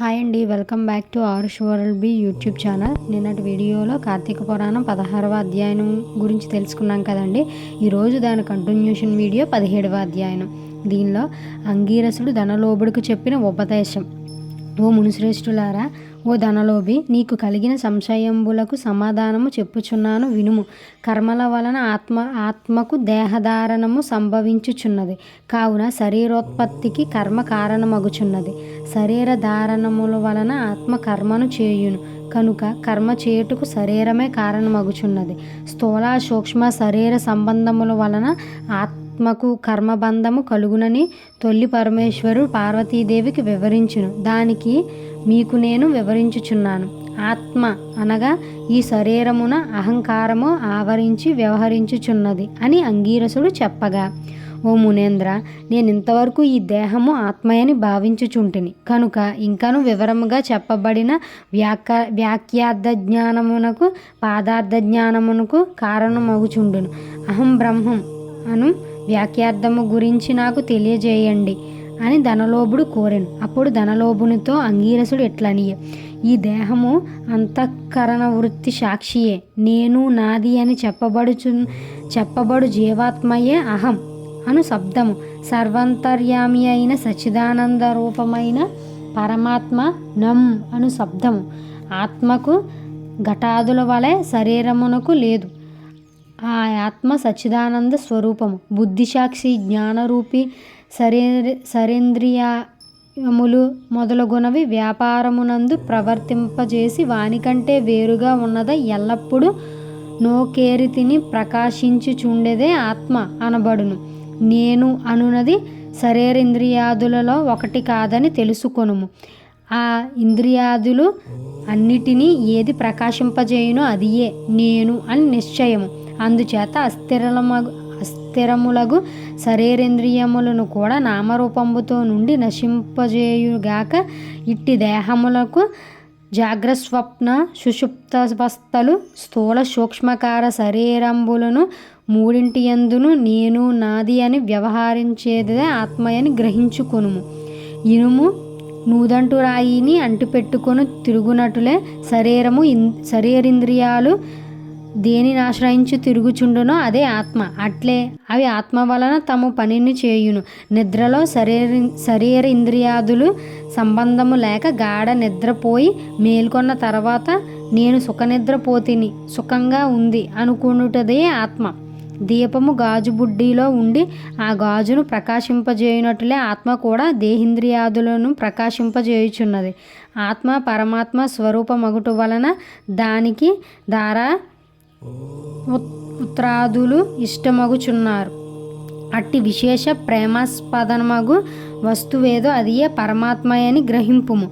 Hi అండి welcome back to Aarush world B YouTube channel. నిన్నటి వీడియోలో కార్తీక పురాణం పదహారవ అధ్యాయనం గురించి తెలుసుకున్నాం కదండి. ఈరోజు దాని కంటిన్యూషన్ వీడియో పదిహేడవ అధ్యాయనం దీనిలో అంగీరసుడు ధనలోబుడికి చెప్పిన ఉపదేశం. ఓ మునిశ్రేష్ఠులారా ఓ ధనలోభి నీకు కలిగిన సంశయంబులకు సమాధానము చెప్పుచున్నాను వినుము. కర్మల వలన ఆత్మ ఆత్మకు దేహధారణము సంభవించుచున్నది. కావున శరీరోత్పత్తికి కర్మ కారణమగుచున్నది. శరీర ధారణముల వలన ఆత్మ కర్మను చేయును. కనుక కర్మ చేయుటకు శరీరమే కారణమగుచున్నది. స్థూల సూక్ష్మ శరీర సంబంధముల వలన ఆత్మ ఆత్మకు కర్మబంధము కలుగునని తొల్లి పరమేశ్వరు పార్వతీదేవికి వివరించును. దానికి మీకు నేను వివరించుచున్నాను. ఆత్మ అనగా ఈ శరీరమున అహంకారము ఆవరించి వ్యవహరించుచున్నది అని అంగీరసుడు చెప్పగా ఓ మునేంద్ర నేను ఇంతవరకు ఈ దేహము ఆత్మయని భావించుచుంటిని. కనుక ఇంకను వివరముగా చెప్పబడిన వ్యాక వ్యాఖ్యార్థ జ్ఞానమునకు పాదార్థ జ్ఞానమునకు కారణమగుచుండును. అహం బ్రహ్మం అను వ్యాఖ్యార్థము గురించి నాకు తెలియజేయండి అని ధనలోభుడు కోరెను. అప్పుడు ధనలోభునితో అంగీరసుడు ఎట్లనియ? ఈ దేహము అంతఃకరణ వృత్తి సాక్షియే. నేను నాది అని చెప్పబడుచు చెప్పబడు జీవాత్మయే అహం అను శబ్దము. సర్వంతర్యామి అయిన సచ్చిదానంద రూపమైన పరమాత్మ నం అను శబ్దము. ఆత్మకు ఘటాదుల వలె శరీరమునకు లేదు. ఆ ఆత్మ సచ్చిదానంద స్వరూపము. బుద్ధిసాక్షి జ్ఞానరూపి శరీర శరేంద్రియములు మొదలగునవి వ్యాపారమునందు ప్రవర్తింపజేసి వానికంటే వేరుగా ఉన్నద ఎల్లప్పుడూ నోకేరితిని ప్రకాశించుచుండేదే ఆత్మ అనబడును. నేను అనునది శరీరేంద్రియాదులలో ఒకటి కాదని తెలుసుకొనుము. ఆ ఇంద్రియాదులు అన్నిటినీ ఏది ప్రకాశింపజేయునో అదియే. నేను అని నిశ్చయము. అందుచేత అస్థిరలమగు అస్థిరములగు శరీరేంద్రియములను కూడా నామరూపంబుతో నుండి నశింపజేయుగాక ఇట్టి దేహములకు జాగ్రస్వప్న సుషుప్తవస్థలు స్థూల సూక్ష్మకార శరీరంబులను మూడింటి ఎందును నేను నాది అని వ్యవహరించేదే ఆత్మయని గ్రహించుకొనుము. ఇనుము నూదంటు రాయిని అంటిపెట్టుకొని తిరుగునటులే శరీరము ఇన్ శరీరేంద్రియాలు దేనిని ఆశ్రయించి తిరుగుచుండునో అదే ఆత్మ. అట్లే అవి ఆత్మ వలన తమ పనిని చేయును. నిద్రలో శరీర శరీర ఇంద్రియాదులు సంబంధము లేక గాఢ నిద్రపోయి మేల్కొన్న తర్వాత నేను సుఖనిద్రపోతిని సుఖంగా ఉంది అనుకున్నటదే ఆత్మ. దీపము గాజు బుడ్డిలో ఉండి ఆ గాజును ప్రకాశింపజేయునట్లే ఆత్మ కూడా దేహింద్రియాదులను ప్రకాశింపజేయుచున్నది. ఆత్మ పరమాత్మ స్వరూపమగుట వలన దానికి దారా ఉత్రాదులు ఇష్టమగుచున్నారు. అట్టి విశేష ప్రేమాస్పదమగు వస్తువేదో అదియే పరమాత్మయని గ్రహింపుము.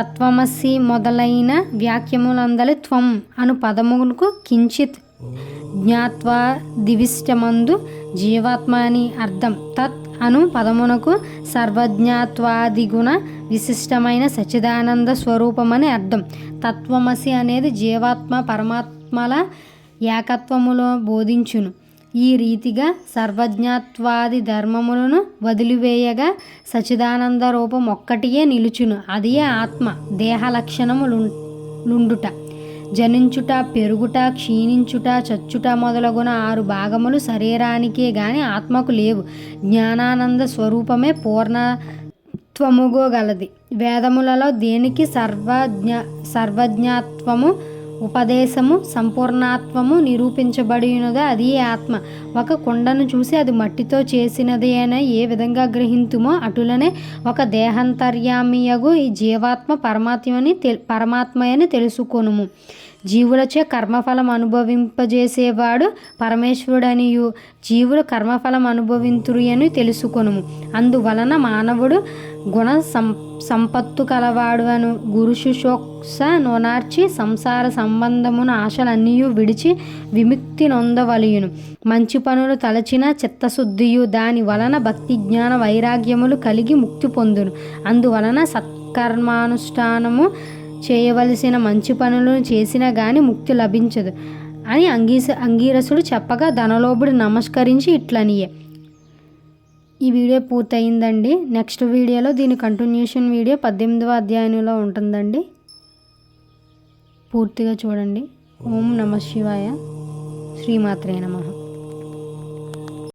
తత్వమసి మొదలైన వ్యాఖ్యములందలి త్వం అను పదమునకు కించిత్ జ్ఞాత్వా దివిష్టమందు జీవాత్మ అని అర్థం. తత్ అను పదమునకు సర్వజ్ఞాత్వాదిగుణ విశిష్టమైన సచిదానంద స్వరూపమని అర్థం. తత్వమసి అనేది జీవాత్మ పరమాత్మ ఆత్మల ఏకత్వములో బోధించును. ఈ రీతిగా సర్వజ్ఞాత్వాది ధర్మములను వదిలివేయగా సచిదానంద రూపం ఒక్కటియే నిలుచును. అదియే ఆత్మ దేహ లక్షణములుండుట జనించుట పెరుగుట క్షీణించుట చచ్చుట మొదలగున ఆరు భాగములు శరీరానికే గాని ఆత్మకు లేవు. జ్ఞానానంద స్వరూపమే పూర్ణత్వముగోగలది. వేదములలో దేనికి సర్వజ్ఞ సర్వజ్ఞాత్వము ఉపదేశము సంపూర్ణాత్వము నిరూపించబడినదో అది ఆత్మ? ఒక కుండను చూసి అది మట్టితో చేసినది అని ఏ విధంగా గ్రహింతుమో అటులనే ఒక దేహాంతర్యామియగు ఈ జీవాత్మ పరమాత్మని తె పరమాత్మయని తెలుసుకొనుము. జీవులచే కర్మఫలం అనుభవింపజేసేవాడు పరమేశ్వరుడనియు. జీవులు కర్మఫలం అనుభవింతురు అని తెలుసుకొనుము. అందువలన మానవుడు గుణ సం సంపత్తు కలవాడు అను గురుశుశోక్స నొనార్చి సంసార సంబంధమున ఆశలన్నీ విడిచి విముక్తి నొందవలయును. మంచి పనులు తలచిన చిత్తశుద్ధియు. దాని వలన భక్తి జ్ఞాన వైరాగ్యములు కలిగి ముక్తి పొందును. అందువలన సత్కర్మానుష్ఠానము చేయవలసిన మంచి పనులను చేసినా గాని ముక్తి లభించదు అని అంగీస అంగీరసుడు చెప్పగా ధనలోభుడు నమస్కరించి ఇట్లనియే. ఈ వీడియో పూర్తయిందండి. నెక్స్ట్ వీడియోలో దీని కంటిన్యూషన్ వీడియో పద్దెనిమిదవ అధ్యాయంలో ఉంటుందండి. పూర్తిగా చూడండి. ఓం నమ శివాయ. శ్రీమాత్రే నమః.